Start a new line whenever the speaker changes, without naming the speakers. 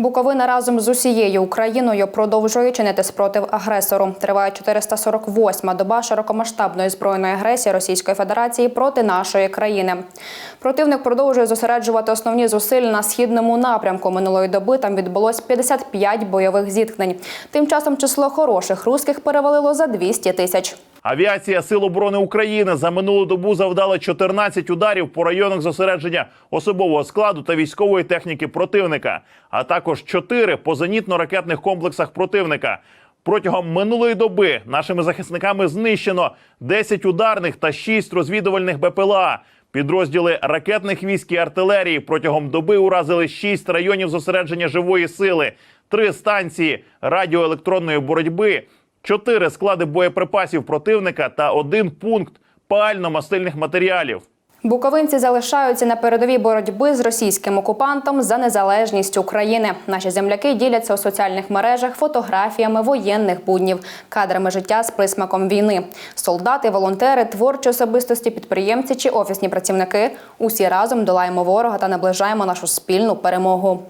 Буковина разом з усією Україною продовжує чинити спротив агресору. Триває 448-ма доба широкомасштабної збройної агресії Російської Федерації проти нашої країни. Противник продовжує зосереджувати основні зусилля на східному напрямку. Минулої доби там відбулось 55 бойових зіткнень. Тим часом число хороших русських перевалило за 200 тисяч.
Авіація Сил оборони України за минулу добу завдала 14 ударів по районах зосередження особового складу та військової техніки противника, а також 4 по зенітно-ракетних комплексах противника. Протягом минулої доби нашими захисниками знищено 10 ударних та 6 розвідувальних БПЛА. Підрозділи ракетних військ і артилерії протягом доби уразили 6 районів зосередження живої сили, 3 станції радіоелектронної боротьби, 4 склади боєприпасів противника та один пункт пально-мастильних матеріалів.
Буковинці залишаються на передовій боротьби з російським окупантом за незалежність України. Наші земляки діляться у соціальних мережах фотографіями воєнних буднів, кадрами життя з присмаком війни. Солдати, волонтери, творчі особистості, підприємці чи офісні працівники усі разом долаємо ворога та наближаємо нашу спільну перемогу.